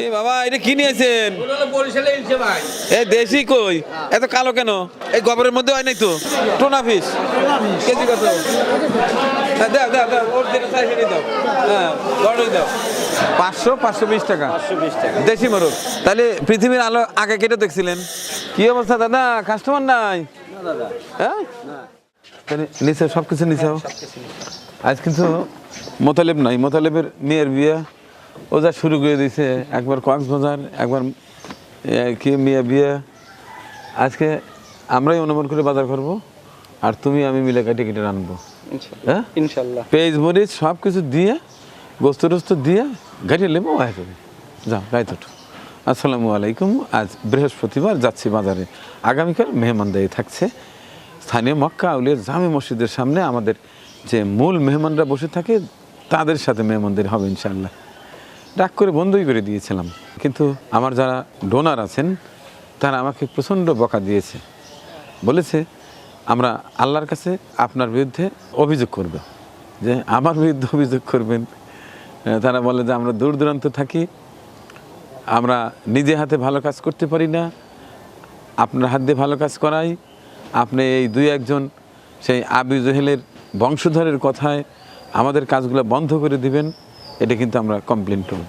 এ বাবা এটা কি নিয়েছেন? এ দেশি কই? এত কালো কেন? এই গোবরের মধ্যে হয় নাই তো? টোনা ফিস কেজি কত? হ্যাঁ, দাও দাও দাও ওর যেটা চাই সেটাই দাও। হ্যাঁ বড়ই দাও। পাঁচশো পাঁচশো বিশ টাকা। দেশি মোরগ। তাহলে পৃথিবীর আলো আগে কেটে দেখছিলেন। কি অবস্থা দাদা? কাস্টমার নাই? হ্যাঁ? নিচে সব কিছু নিচে। আজ কিন্তু মোতালেব নাই। মোতালেবের মেয়ের বিয়ে। ও যা শুরু করে দিয়েছে একবার কক্সবাজার একবার কি মেয়ে বিয়ে। আজকে আমরাই অনুমান করে বাজার করব আর তুমি আমি মিলে কেটে কেটে রানবো হ্যাঁ? ইনশাল্লাহ। পেঁয়াজ মরিচ সব কিছু দিয়ে গোস্ত টোস্ত দিয়ে গাড়ি লেবো হয়ে যাবে যাও গাড়ি তো আসসালামু আলাইকুম। আজ বৃহস্পতিবার যাচ্ছি বাজারে। আগামীকাল মেহমানদারি থাকছে। স্থানীয় মক্কা আউলিয়ার জামে মসজিদের সামনে আমাদের যে মূল মেহমানরা বসে থাকে তাদের সাথে মেহমানদারি হবে ইনশাল্লাহ। ডাক করে বন্ধই করে দিয়েছিলাম। কিন্তু আমার যারা ডোনার আছেন, তারা আমাকে প্রচণ্ড বকা দিয়েছে। বলেছে, আমরা আল্লাহর কাছে আপনার বিরুদ্ধে অভিযোগ করব। যে, আমার বিরুদ্ধে অভিযোগ করবেন? তারা বলে যে, আমরা দূর দূরান্ত থাকি, আমরা নিজে হাতে ভালো কাজ করতে পারি না, আপনার হাত দিয়ে ভালো কাজ করাই, আপনি এই দুই একজন সেই আবু জহেলের বংশধরের কথায় আমাদের কাজগুলো বন্ধ করে দিবেন। এটা কিন্তু আমরা কমপ্লেন করব।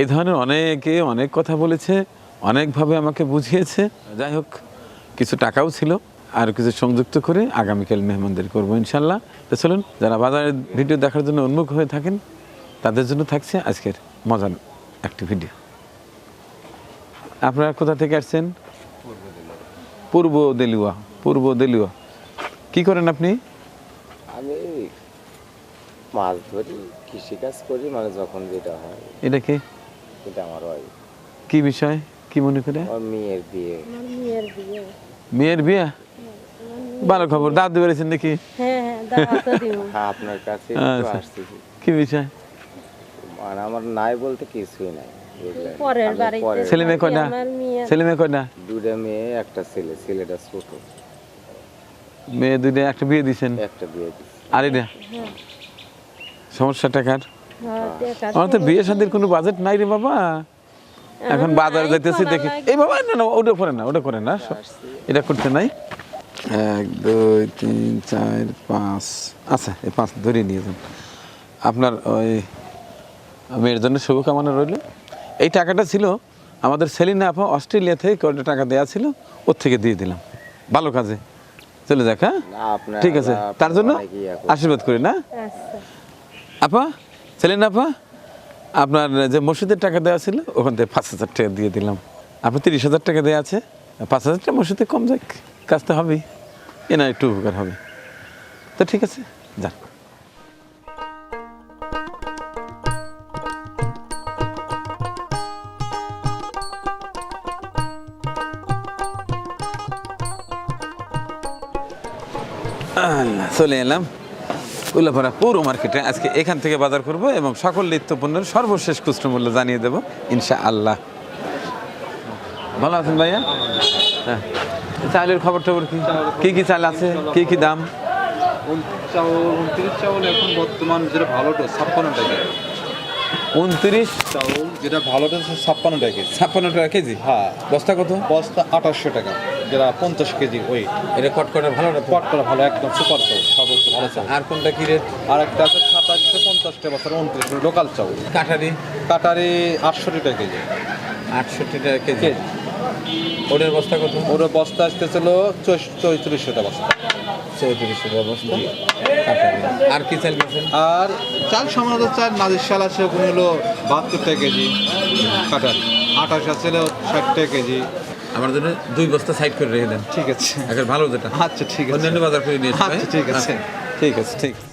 এই ধরনের অনেকে অনেক কথা বলেছে, অনেকভাবে আমাকে বুঝিয়েছে। যাই হোক, কিছু টাকাও ছিল, আর কিছু সংযুক্ত করে আগামীকাল মেহমানদের করব ইনশাল্লাহ। তো চলুন, যারা বাজারের ভিডিও দেখার জন্য উন্মুখ হয়ে থাকেন, তাদের জন্য থাকছে আজকের মজার একটি ভিডিও। আপনারা কোথা থেকে আসছেন? পূর্ব দেলুয়া। পূর্ব দেলুয়া। কি করেন আপনি? আমি মাছ ধরি কৃষিকাজ করি মানে যখন যেটা হয়। এটা কি? এটা আমার হয় কি বিষয়? কি মনে করে? আমার মেয়ের বিয়ে। মেয়ের বিয়ে। ভালো খবর। দাদু বেড়েছেন নাকি? হ্যাঁ হ্যাঁ হ্যাঁ আপনার কাছে একটু আচ্ছা। কি বিষয়? মানে আমার নাই বলতে কিছুই নাই ছেলে মেয়ে কয়টা? ছেলে মেয়ে কয়টা? দুটা মেয়ে একটা ছেলে। ছেলেটা ছোট। মেয়ে দুইটা একটা বিয়ে দিছেন একটা বিয়ে আর এটা? সমস্যা টাকার? হ্যাঁ, আমার তো বিয়ে শাদির কোনো বাজেট নাই রে বাবা। এখন বাজার যাইতেছি দেখি। এই বাবা না না ওটা করে না ওটা করে না এটা করতে নাই। এক দুই তিন চার পাঁচ আচ্ছা এই পাঁচ ধরে নিয়ে যান। আপনার ওই মেয়ের জন্য শুভকামনা রইল। এই টাকাটা ছিল আমাদের সেলিনা আপা অস্ট্রেলিয়া থেকে কয়টা টাকা দেওয়া ছিল ওর থেকে দিয়ে দিলাম। ভালো কাজে। চলে যাক হ্যাঁ? ঠিক আছে। তার জন্য। আশীর্বাদ করি না? আচ্ছা। আপা ছিলেন আপা? আপনার যে মসজিদের টাকা দেওয়া ছিল, ওখান থেকে পাঁচ হাজার টাকা দিয়ে দিলাম। আপনার তিরিশ হাজার টাকা দেওয়া আছে। পাঁচ হাজার টাকা মসজিদে কম যাক, কাজ তো হবেই। এ না, একটু উপকার হবে। তো ঠিক আছে, যান। চলে এলাম। উল্লাপাড়া পৌর মার্কেটে আজকে এখান থেকে বাজার করব এবং সকল নিত্য পণ্যের সর্বশেষ খুচরো মূল্য জানিয়ে দেবো ইনশা আল্লাহ ভালো আছেন ভাইয়া? হ্যাঁ। চালের খবর টবর কি? কী কী চাল আছে? কি কি দাম? উনত্রিশ চাউল এখন বর্তমান যেটা ভালোটা ছাপ্পান্ন টাকা উনত্রিশ? চাউল যেটা ভালোটা ছাপ্পান্ন টাকা কেজি। ছাপ্পান্ন টাকা কেজি? হ্যাঁ। বস্তা কত? বস্তা আঠাশশো টাকা। যেটা পঞ্চাশ কেজি ওই এটা কট করে ভালো না পট করা ভালো একদম সুপার চাউল সর্বোচ্চ ভালো চাউল। আর কোনটা কি রেট আর একটা আছে সাতাশশো পঞ্চাশটা বছর উনত্রিশ লোকাল চাউল। কাটারি? কাটারি আটষট্টি টাকা কেজি। আটষট্টি টাকা কেজি। ওটার বস্তা কত? ওর বস্তা আসতেছিল চৌত্রিশশো টাকা বস্তা। চৌত্রিশশো টাকা বস্তা আর কি চাল গেছেন আর চাল সামান্য চাল নাজির চাল আছে ওখানে হলো বাহাত্তর টাকা কেজি কাটারি। আঠাশ আছে ষাট টাকা কেজি। আমার জন্য দুই বস্তা সাইড করে রেখে দেন। ঠিক আছে। এখন ভালো যেটা। আচ্ছা ঠিক আছে। অন্যান্য বাজার করে নিয়ে এসো, আচ্ছা, ঠিক আছে। হ্যাঁ, ঠিক আছে ঠিক। আছে।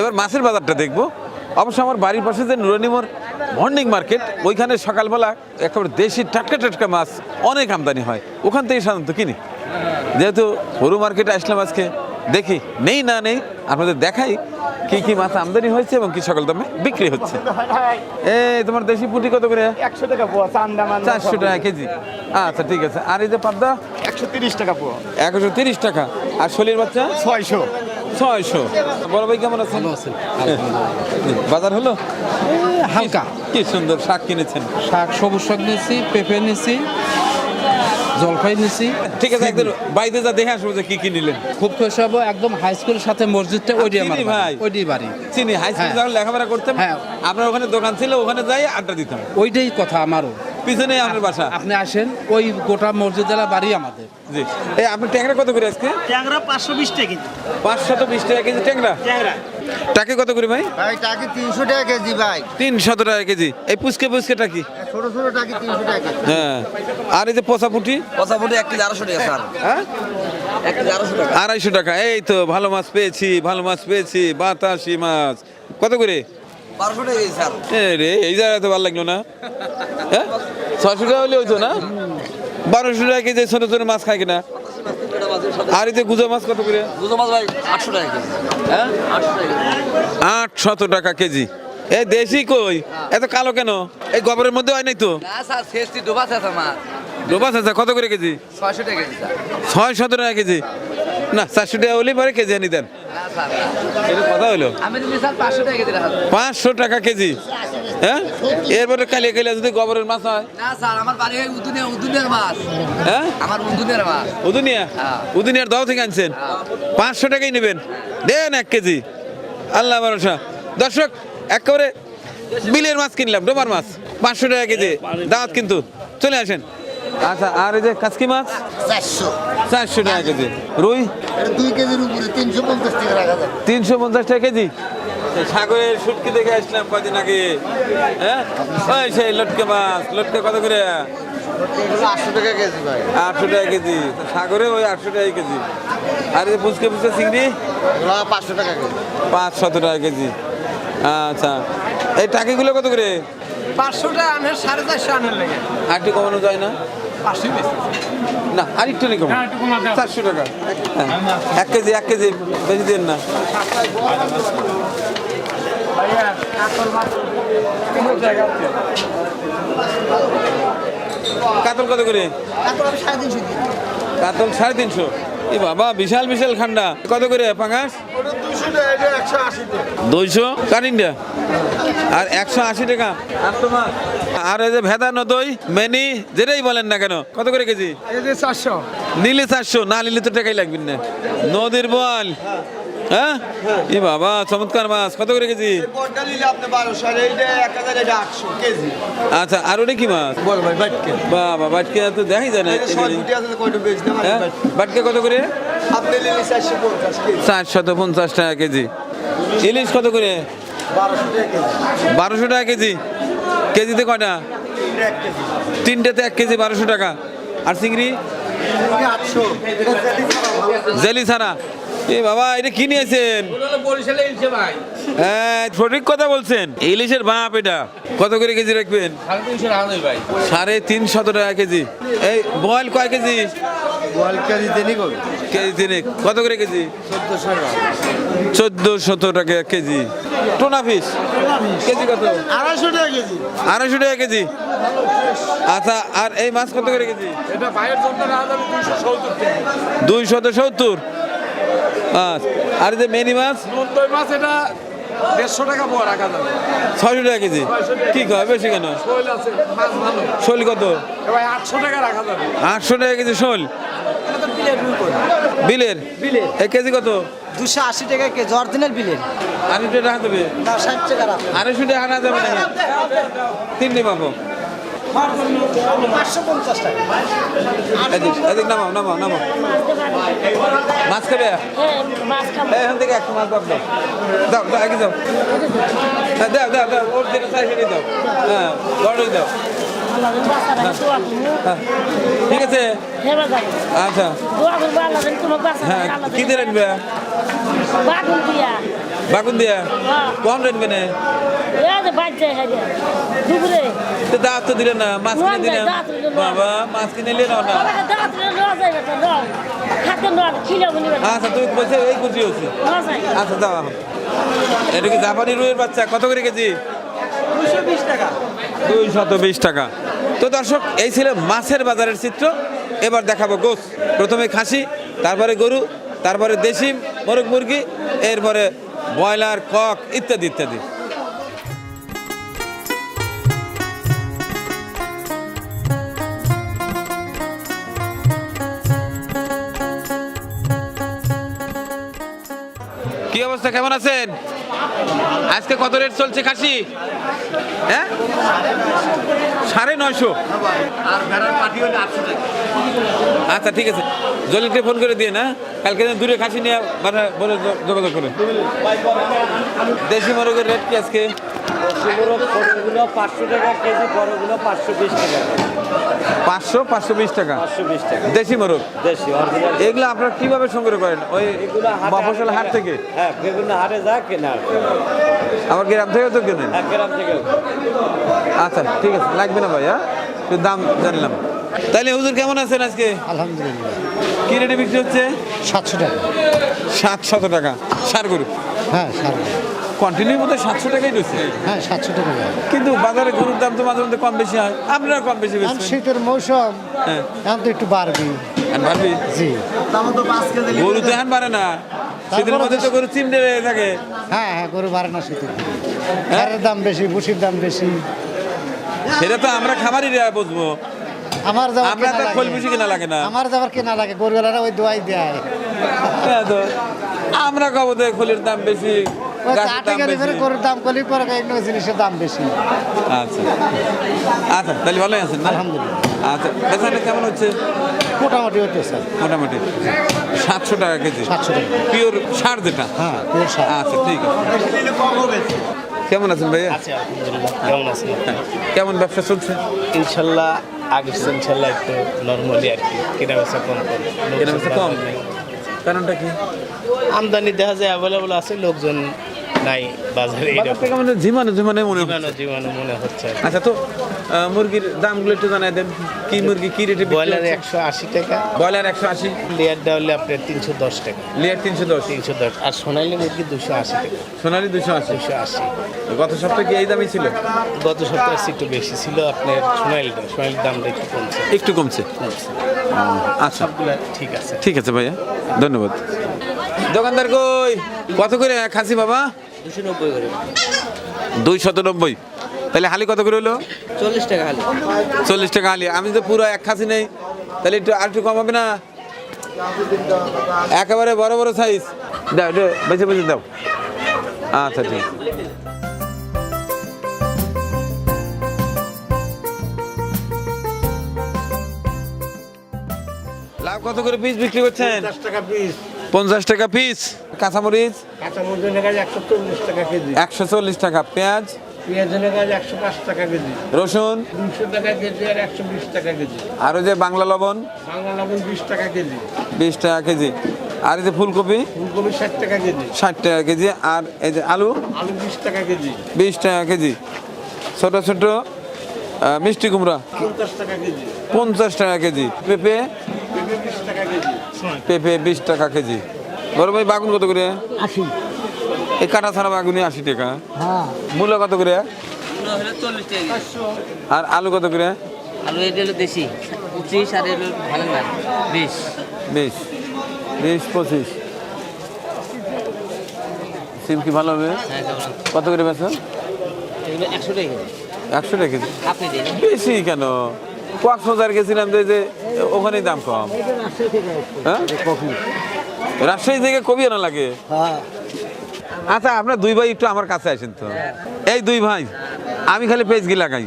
এবার মাছের বাজারটা দেখব। অবশ্য আমার বাড়ির পাশে যে নুরানিমোর মর্নিং মার্কেট ওইখানে সকালবেলা একেবারে দেশি টাটকা টাটকা মাছ অনেক আমদানি হয়। ওখান থেকে সাধারণত কিনি। যেহেতু হরু মার্কেটে আসলাম আজকে দেখি নেই না নেই আপনাদের দেখাই কি কি মাছ আমদানি হয়েছে এবং কি সকল দামে বিক্রি হচ্ছে। এই তোমার দেশি পুঁটি কত করে? একশো টাকা পোয়া চারশো টাকা কেজি। আচ্ছা ঠিক আছে। আর এই যে পাবদা? একশো তিরিশ টাকা পোয়া। একশো তিরিশ টাকা। আর শলির বাচ্চা? ছয়শো। ছয়শো। বড় ভাই কেমন আছেন? বাজার হলো? হালকা। কি সুন্দর শাক কিনেছেন। শাক সবুজ শাক নিয়েছি পেঁপে নিয়েছি জলপাই নিছি ঠিক আছে একদিন বাইরে যা দেখে আসব যে কি কি নিলেন খুব খুশি হব একদম হাই স্কুলের সাথে মসজিদটা ওই আমার ভাই। ওই বাড়ি চিনি হাই স্কুলে হ্যাঁ। যখন লেখাপড়া করতাম হ্যাঁ। আপনার ওখানে দোকান ছিল ওখানে যাই আড্ডা দিতাম ওইটাই কথা আমারও পিছনে আপনার বাসা। আপনি আসেন ওই গোটা মসজিদের বাড়ি আমাদের। জি। এই আপনি ট্যাংরা কত করে আজকে? ট্যাংরা পাঁচশো বিশ টাকা কেজি। পাঁচশত বিশ টাকা কেজি ট্যাংরা? ট্যাংরা। টাকে কত করে ভাই? ভাই টাকি তিনশো টাকা কেজি ভাই। তিনশত টাকা কেজি। এই পুচকে পুচকে টাকি ছোট ছোট টাকি তিনশো টাকা হ্যাঁ। আর এই যে পচা পুটি? পঁচাপুটি এক কেজি আড়াইশো টাকা স্যার। হ্যাঁ? আড়াইশো টাকা। এই তো ভালো মাছ পেয়েছি ভালো মাছ পেয়েছি বাতাসি মাছ। কত করে? বারোশো টাকা কেজি স্যার এ রে এই ভালো লাগল না। হ্যাঁ? ছশো টাকা হলে হইতো না? বারোশো টাকা কেজি ছোট ছোট মাছ খায় কিনা? আর এই যে গুজো মাছ কত করে? দুশো মাছ ভাই আটশো টাকা কেজি। হ্যাঁ? আটশো টাকা কেজি। এই দেশি কই? এত কালো কেন? এই গোবরের মধ্যে হয় নাই তো? না স্যার শেষটি ডোবা আছে ডোবা কত করে কেজি? ছয়শো টাকা কেজি স্যার। ছয় শত টাকা কেজি। না চারশো টাকা হলেই পরে কেজি আনি দেন। এটা কথা হলো আমি দিদি স্যার পাঁচশো টাকা কেজি হ্যাঁ? এরপরে কালিয়ে কালিয়ে যদি গোবরের মাছ হয়? না স্যার আমার বাড়ি উদুনিয়া উদুনিয়ার মাছ। হ্যাঁ? আমার উদুনিয়ার মাছ। উদুনিয়া? হ্যাঁ। উদুনিয়ার দাও থেকে আনছেন? পাঁচশো টাকাই নেবেন। দেন এক কেজি। আল্লাহ ভরসা। দর্শক একেবারে বিলের মাছ কিনলাম ডোবার মাছ। পাঁচশো টাকা কেজি। দাঁত কিন্তু। চলে আসেন। আচ্ছা আর এই যে কাসকি মাছ? চারশো। চারশো টাকা কেজি। রুই? দুই কেজির উপরে তিনশো পঞ্চাশ টাকা রাখা যাবে তিনশো পঞ্চাশ টাকা কেজি। এই সাগরের শুটকি দেখে আসলাম কদিন আগে। হ্যাঁ? ওই সেই লটকে মাছ। লটকে কত করে? আটশো টাকা কেজি ভাই। আটশো টাকা কেজি। সাগরে ওই আটশো টাকা কেজি। আর এই পুচকে পুচকে চিংড়ি? পাঁচশো টাকা কেজি। পাঁচ শত টাকা কেজি। আচ্ছা। এই টাকিগুলো কত করে? পাঁচশোটা আনের সাড়ে চারশো আনের লেগে। আর একটু কমানো যায় না? পাঁচশো না আর একটু নেই চারশো টাকা। হ্যাঁ এক কেজি এক কেজি বেশি দিন না। কাতল কত করে? কাতল সাড়ে তিনশো। এ বাবা বিশাল বিশাল খান্ডা। কত করে পাঙাশ? দুইশো। কারিন্ডা আর একশো আশি টাকা। আর তোমার আর এই যে ভেদা নদই মেনি যেটাই বলেন না কেন কত করে কেজি? চারশো। নিলে চারশো না নিলে তো টাকাই লাগবে না। নদীর বল হ্যাঁ? এ বাবা চমৎকার মাছ কত করে কেজি? বড়টা নিলে আপনি বারোশো আর এইটা এক হাজার এটা আটশো কেজি। আচ্ছা আর ওটা কি মাছ? বল ভাই বাইটকে বাবা বাটকে তো দেখাই যায় না হ্যাঁ? বাটকে কত করে? আপনি নিলে চারশো পঞ্চাশ কেজি। চারশত পঞ্চাশ টাকা কেজি। ইলিশ কত করে? বারোশো টাকা কেজি। বারোশো টাকা কেজি। কেজিতে কয়টা তিনটেতে এক কেজি বারোশো টাকা। আর চিংড়ি? জেলি ছাড়া এ বাবা এটা কি নিয়েছেন হ্যাঁ সঠিক কথা বলছেন। ইলিশের বাপ এটা। কত করে কেজি রাখবেন? সাড়ে তিনশো টাকা সাড়ে তিনশত টাকা কেজি। এই বয়েল কয় কেজি? কেজি দেনি করবে কেজি তিনে কত করে কেজি? চোদ্দোশো টাকা। টাকা কেজি। টোনা ফিস কেজি কত? আড়াইশো টাকা কেজি। আড়াইশো টাকা কেজি। আচ্ছা আর এই মাছ কত করে কেজি? এটা জন্য যাবে দুইশো সত্তর টাকা দুইশত সত্তর। আচ্ছা আর যে মেনি মাছ? মাছ এটা দেড়শো টাকা পোয়া রাখা যাবে। ছয়শো টাকা কেজি? কি কয়? বেশি কেন? শৈল আছে মাছ ভালো। শোল কত? এবার আটশো টাকা রাখা যাবে। আটশো টাকা কেজি শোল? বিলের বিলের। এক কেজি কত? দুশো আশি টাকা কেজি অরিজিনাল বিলের। আড়াইশো টাকা দেবে না ষাট টাকা রাখো। আড়াইশো টাকা আনা যাবে না? তিনটে পাবো পাঁচশো পঞ্চাশ টাকা। এদিক নামাও নামাও নামাও। মাছ খাবে? হ্যাঁ এখান থেকে একটা মাছ দাও। দাও দাও আগে দাও হ্যাঁ দাও দাও দাও ওর যেটা চাই সেটাই দাও। হ্যাঁ বড়ই দাও করব হ্যাঁ ঠিক আছে। আচ্ছা। হ্যাঁ কি দিয়ে। বাগুন দিয়া বাচ্চা হারিয়া তো দাঁত তো দিলেন না মাছ কিনে না। বাবা মাছ কিনে নিলেন না আচ্ছা তুমি বলছে এই কুচি হচ্ছে আচ্ছা দাও এটা কি জাপানি রুইয়ের বাচ্চা? কত করে কেজি? দুশো বিশ টাকা। দুই শত বিশ টাকা। তো দর্শক এই ছিল মাছের বাজারের চিত্র। এবার দেখাবো গোস। প্রথমে খাসি তারপরে গরু তারপরে দেশি মোরগ মুরগি এরপরে ব্রয়লার কক ইত্যাদি ইত্যাদি। কি অবস্থা? কেমন আছেন? আজকে কত রেট চলছে খাসি? হ্যাঁ? সাড়ে নয়শো। আচ্ছা ঠিক আছে। জলিলকে ফোন করে দিয়ে না? কালকে দূরে খাসি নিয়ে মানে বলে যোগাযোগ করে। দেশি মরগের রেট কি আজকে? ছোটগুলো পাঁচশো টাকা কেজি বড়গুলো পাঁচশো বিশ টাকা। পাঁচশো পাঁচশো বিশ টাকা? পাঁচশো বিশ টাকা। দেশি মোরগ দেশি এগুলো আপনারা কীভাবে সংগ্রহ করেন? ওই এগুলো মফসল হাট থেকে? হ্যাঁ বিভিন্ন হাটে যা কেনা আমার গ্রাম থেকেও তো কেনেন? গ্রাম থেকে আচ্ছা ঠিক আছে লাগবে না ভাই হ্যাঁ? একটু দাম জানলাম তাহলে হুজুর কেমন আছেন আজকে? আলহামদুলিল্লাহ। কি রেটে বিক্রি হচ্ছে? সাতশো টাকা। সাতশত টাকা সার গরু। হ্যাঁ সার কন্টিনিউ মধ্যে সাতশো টাকাই রয়েছে। হ্যাঁ সাতশো টাকা কিন্তু বাজারে গরুর দাম তো মাঝে মধ্যে কম বেশি হয়। আপনারা কম বেশি বেশি শীতের মৌসুম হ্যাঁ। এখন তো একটু বাড়বি ভাবি জি। গরু তো এখন বাড়ে না। শীতের মধ্যে তো গরু হয়ে থাকে। হ্যাঁ হ্যাঁ গরু বাড়ে না শীতের দিনে। দাম বেশি ভুসির দাম বেশি। সেটা তো আমরা খামারই বুঝব। আমার যাবার আমরা কেনা তো খোল ভুসি কেনা লাগে না। আমার যাবার কেনা লাগে গরুওয়ালারা ওই দোয়াই দেয়। হ্যাঁ তো। আমরা কব তো খোলের দাম বেশি। দাম গরুর পরে জিনিসের দাম বেশি। আচ্ছা। আচ্ছা তাহলে ভালোই আছেন না? আলহামদুলিল্লাহ। আচ্ছা বেচাটা কেমন হচ্ছে? মোটামুটি হচ্ছে স্যার। মোটামুটি। সাতশো টাকা কেজি। 700 টাকা। পিওর সার যেটা? হ্যাঁ পিওর সার। আচ্ছা ঠিক আছে। কেমন আছেন ভাইয়া? কেমন আছেন কেমন ব্যবসা চলছে? ইনশাল্লাহ আগের ইনশাল্লাহ একটু নর্মালি আর কি। কেনা বেচা কম কম কেনা বেচা কম? কারণটা কি? আমদানি দেখা যায় অ্যাভেলেবল আছে লোকজন নাই বাজারে থেকে মানে ঝিমানো ঝিমানো মনে জীবাণু জীবাণু মনে হচ্ছে। আচ্ছা তো মুরগির দামগুলো একটু জানাই দেন। কি মুরগি কি রেটে ব্রয়লার একশো আশি টাকা। ব্রয়লার একশো আশি। লেয়ারটা হলে আপনার তিনশো দশ টাকা। লিয়ার তিনশো দশ। তিনশো দশ। আর সোনালি মুরগি দুশো আশি টাকা। সোনালি দুশো আশি। দুশো আশি। গত সপ্তাহে কি এই দামই ছিল? গত সপ্তাহে একটু বেশি ছিল আপনার সোনালিটা সোনালির দামটা একটু কমছে। একটু কমছে। আচ্ছা। সবগুলা ঠিক আছে। ঠিক আছে ভাইয়া। ধন্যবাদ। দোকানদার কই? কত করে খাসি বাবা? দুশো নব্বই তাহলে হালি কত করে হলো? চল্লিশ টাকা হালি। চল্লিশ টাকা হালি। আমি তো পুরো এক খাসি নেই। তাহলে একটু আর একটু কম হবে না? একেবারে বড় বড় সাইজ দাও এটা বেছে বেছে দাও। আচ্ছা ঠিক লাভ কত করে পিস বিক্রি করছেন? টাকা পিস পঞ্চাশ টাকা পিস কাঁচামরিচ একশো চল্লিশ টাকা কেজি একশো চল্লিশ টাকা পেঁয়াজ একশো পাঁচ টাকা কেজি রসুন কেজি আর একশো বিশ টাকা কেজি আর ওই যে বাংলা লবণ বিশ টাকা কেজি বিশ টাকা কেজি আর এই যে ফুলকপি ফুলকপি ষাট টাকা কেজি ষাট টাকা কেজি আর এই যে আলু আলু বিশ টাকা কেজি বিশ টাকা কেজি ছোট ছোট মিষ্টি কুমড়া পঞ্চাশ টাকা কেজি পঞ্চাশ টাকা কেজি পেঁপে পেঁপে বিশ টাকা কেজি পেঁপে বিশ টাকা কেজি। বড় ভাই বাগুন কত করে? আশি। এই কাটা ছাড়া বাগুনি আশি টাকা। হ্যাঁ। মূলা কত করে? আর আলু কত করে? আলু এটা হলো দেশি। পঁচিশ আর এলো ভালো না বিশ। বিশ। বিশ পঁচিশ। সিম কি ভালো হবে? হ্যাঁ কত করে বেচা? একশো টাকা কেজি। একশো টাকা কেজি। বেশি কেন? কক্সবাজার গেছিলাম যে যে ওখানেই দাম কম। হ্যাঁ? রাজশাহী থেকে কবি আনা লাগে? হ্যাঁ আচ্ছা আপনার দুই ভাই একটু আমার কাছে আসেন তো। এই দুই ভাই আমি খালি পেজগি লাগাই।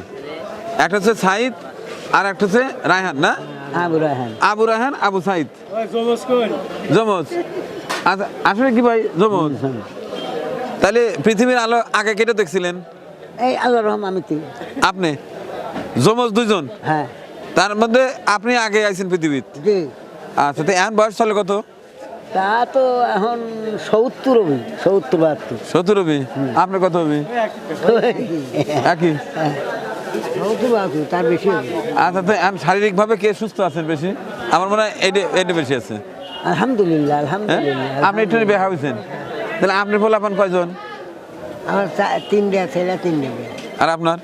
একটা হচ্ছে সাইদ আর একটা হচ্ছে রায়হান না? আবু রায়হান। আবু রায়হান আবু সাইদ। জমজ আচ্ছা আসলে কি ভাই জমজ তাহলে পৃথিবীর আলো আগে কেটে দেখছিলেন? এই আল্লাহ রহম আমি আপনি? জমজ দুইজন? হ্যাঁ। তার মধ্যে আপনি আগে আইছেন পৃথিবীত? জি। আচ্ছা তো এখন বয়স চলে কত? তা তো এখন সত্তর হবে সত্তর বাহাত্তর। সত্তর হবি? আপনার কত হবি? একই। তার বেশি আচ্ছা তো এখন শারীরিকভাবে কে সুস্থ আছেন বেশি? আমার মনে হয় এটা এটা বেশি আছে। আলহামদুলিল্লাহ হ্যাঁ? আলহামদুলিল্লাহ আপনি একটু বেহা হয়েছেন তাহলে আপনি কয়জন? আমার চা- তিনটে ছেলে তিনটে আর আপনার?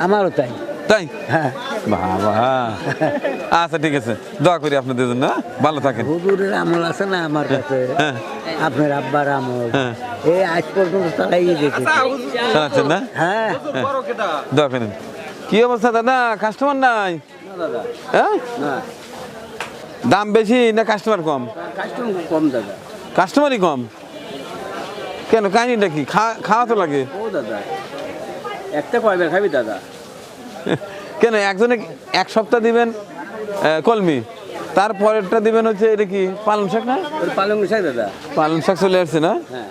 আমারও তাই। তাই? হ্যাঁ। বাবা। আচ্ছা ঠিক আছে। দোয়া করি আপনাদের জন্য হ্যাঁ? ভালো থাকেন। হুজুরের আমল আছে না আমার কাছে? হ্যাঁ। আপনার আব্বার আমল। হ্যাঁ। এই আজ পর্যন্ত তারাই দেখেছে শোনাচ্ছেন না? হ্যাঁ। দোয়া করেন। কি অবস্থা দাদা? কাস্টমার নাই? হ্যাঁ? দাম বেশি না কাস্টমার কম? কম দাদা। কাস্টমারই কম? কেন কাহিনিটা কি? খাওয়া তো লাগে। ও দাদা। একটা কয়বার খাবি দাদা? কেন একজনে এক সপ্তাহ দিবেন কলমি। তারপরেরটা দিবেন হচ্ছে এটা কি পালং শাক না? পালং শাক দাদা। পালং শাক চলে আসছে না? হ্যাঁ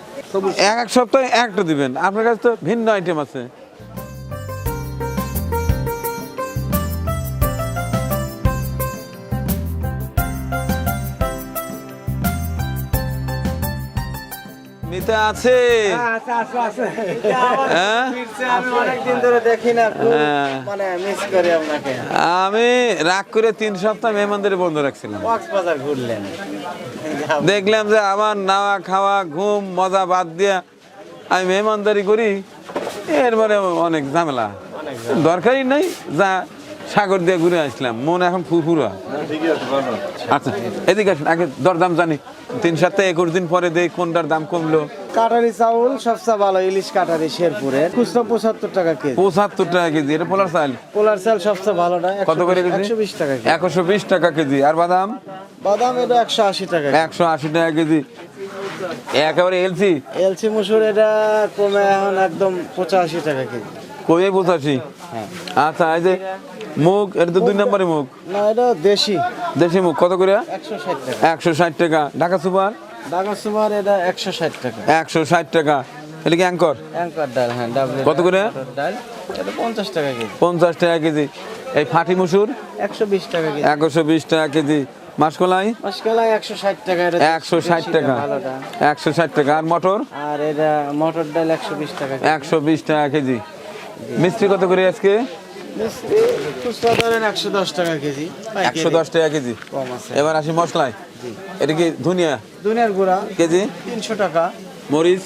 এক এক সপ্তাহে একটা দিবেন। আপনার কাছে তো ভিন্ন আইটেম আছে। করি আপনাকে। আমি রাগ করে তিন সপ্তাহ মেহমানদের বন্ধ রাখছিলাম। দেখলাম যে আমার নাওয়া খাওয়া ঘুম মজা বাদ দিয়া আমি মেহমানদারি করি। এর মানে অনেক ঝামেলা। দরকারই নাই যা সাগর দিয়ে ঘুরে আসলাম। মন এখন ফুরফুরা। আচ্ছা এদিকে আসুন আগে দরদাম জানি। তিন সপ্তাহে একুশ দিন পরে দেখ কোনটার দাম কমলো? কাটারি চাউল সবচেয়ে ভালো ইলিশ কাটারি শেরপুরের। খুচরো পঁচাত্তর টাকা কেজি। পঁচাত্তর টাকা কেজি এটা পোলার চাল? পোলার চাল সবচেয়ে ভালো না কত করে একশো বিশ টাকা কেজি। একশো বিশ টাকা কেজি। আর বাদাম? বাদাম এটা একশো আশি টাকা একশো আশি টাকা কেজি। একেবারে এলসি এলসি মুসুর এটা কমে এখন একদম পঁচাশি টাকা কেজি। কমে পঁচাশি? আচ্ছা এই যে মুগ এটা তো দুই নম্বরে মুগ। না এটা দেশি। দেশি মুগ কত করে? একশো ষাট টাকা। একশো ষাট টাকা। ঢাকা সুপার? ঢাকা সুপার এটা একশো ষাট টাকা। একশো ষাট টাকা। এটা কি অ্যাঙ্কর? অ্যাঙ্কার ডাল হ্যাঁ ডাবল কত করে? ডাল এটা পঞ্চাশ টাকা কেজি। টাকা কেজি। এই ফাটি মুসুর? টাকা কেজি। টাকা কেজি। মাসকলাই? টাকা এটা টাকা। ভালোটা। একশো ষাট টাকা। আর মটর? আর এটা মটর ডাল একশো বিশ টাকা কেজি। একশো বিশ টাকা কেজি। মিষ্টি কত করে আজকে? মিষ্টি খুচরা ধরেন একশো দশ টাকা কেজি। পাইকারি। একশো দশ টাকা কেজি। কম আছে। এবার আসি মশলায়। এটা কি ধনিয়া? দুনিয়ার গুঁড়া। কেজি? তিনশো টাকা। মরিচ?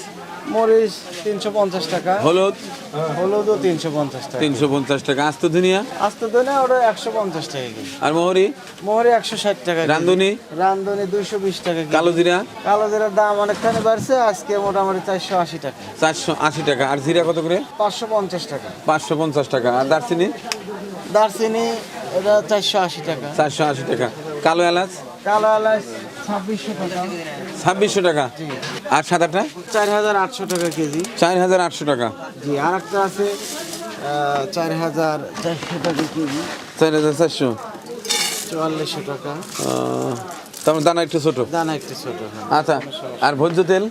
মরিচ তিনশো পঞ্চাশ টাকা। হলুদ? হলুদও তিনশো পঞ্চাশ টাকা। তিনশো পঞ্চাশ টাকা। আস্ত ধনিয়া? আস্তে ওটা একশো পঞ্চাশ টাকা কেজি। আর মোহরি? মোহরে একশো ষাট টাকা দুইশো বিশ টাকা কালো জিরা? কালো জিরার দাম অনেকখানি বাড়ছে। আজকে মোটামুটি চারশো আশি টাকা। চারশো আশি টাকা। আর জিরা কত করে? পাঁচশো পঞ্চাশ টাকা। পাঁচশো পঞ্চাশ টাকা। আর দারচিনি? দারচিনি এটা চারশো আশি টাকা। চারশো আশি টাকা। কালো এলাচ? কালো এলাচ ছাব্বিশশো টাকা। ছাব্বিশশো টাকা? আর সাদাটা? চার হাজার আটশো টাকা কেজি। চার হাজার আটশো টাকা। জি আর একটা আছে চার হাজার চারশো টাকা কেজি। চার হাজার চারশো? চুয়াল্লিশশো টাকা। তারপর দানা একটু ছোট। দানা একটু ছোট হ্যাঁ। আচ্ছা আর ভোজ্য তেল?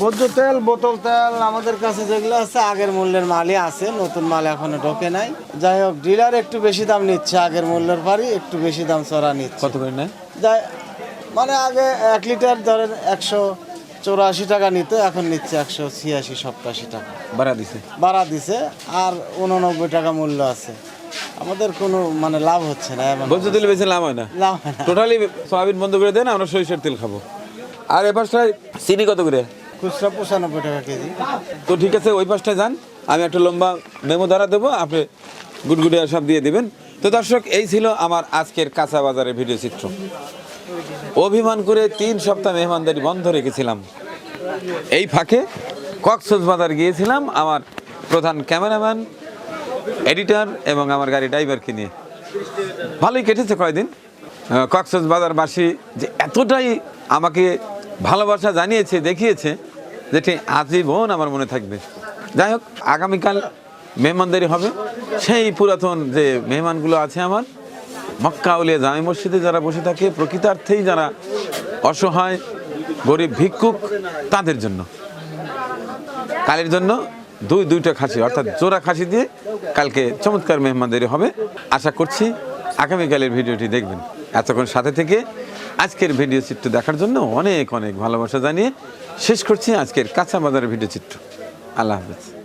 ভোজ্য তেল বোতল তেল আমাদের কাছে যেগুলো আছে আগের মূল্যের মালই আছে নতুন মাল এখনও ঢোকে নাই। যাই হোক ডিলার একটু বেশি দাম নিচ্ছে আগের মূল্যের পারি একটু বেশি দাম চড়া নিচ্ছে। কত করে নেয়? যাই মানে আগে এক লিটার ধরেন একশো চৌরাশি টাকা নিত এখন নিচ্ছে একশো ছিয়াশি সপ্তাশি টাকা। বাড়া দিছে? বাড়া দিছে আর উননব্বই টাকা মূল্য আছে। আমাদের কোনো মানে লাভ হচ্ছে না ভোজ্য তেল বেশি লাভ হয় না। লাভ হয় না। টোটালি সয়াবিন বন্ধ করে দেন আমরা সরিষার তেল খাব। আর এ পাশটায় চিনি কত করে? খুচরা পঁচানব্বই টাকা কেজি। তো ঠিক আছে ওই পাশটায় যান আমি একটা লম্বা মেমো ধরা দেবো আপনি গুটগুটিয়া সব দিয়ে দেবেন। তো দর্শক এই ছিল আমার আজকের কাঁচা বাজারের ভিডিও চিত্র। অভিমান করে তিন সপ্তাহ মেহমানদারি বন্ধ রেখেছিলাম। এই ফাঁকে কক্সবাজার গিয়েছিলাম আমার প্রধান ক্যামেরাম্যান এডিটর এবং আমার গাড়ি ড্রাইভারকে নিয়ে। ভালোই কেটেছে কয়দিন। আহ, কক্সবাজারবাসী যে এতটাই আমাকে ভালোবাসা জানিয়েছে দেখিয়েছে যেটি আজীবন আমার মনে থাকবে। যাই হোক আগামীকাল মেহমানদারি হবে। সেই পুরাতন যে মেহমানগুলো আছে আমার, মক্কা উলিয়া জামি মসজিদে যারা বসে থাকে, প্রকৃতার্থেই যারা অসহায়, গরিব ভিক্ষুক, তাদের জন্য। কালের জন্য দুই, দুইটা খাসি, অর্থাৎ জোড়া খাসি দিয়ে কালকে চমৎকার মেহমানদারি হবে। আশা করছি আগামীকালের ভিডিওটি দেখবেন। এতক্ষণ সাথে থেকে আজকের ভিডিও চিত্র দেখার জন্য অনেক অনেক ভালোবাসা জানিয়ে শেষ করছি আজকের কাঁচা বাজারের ভিডিও চিত্র। আল্লাহ হাফেজ।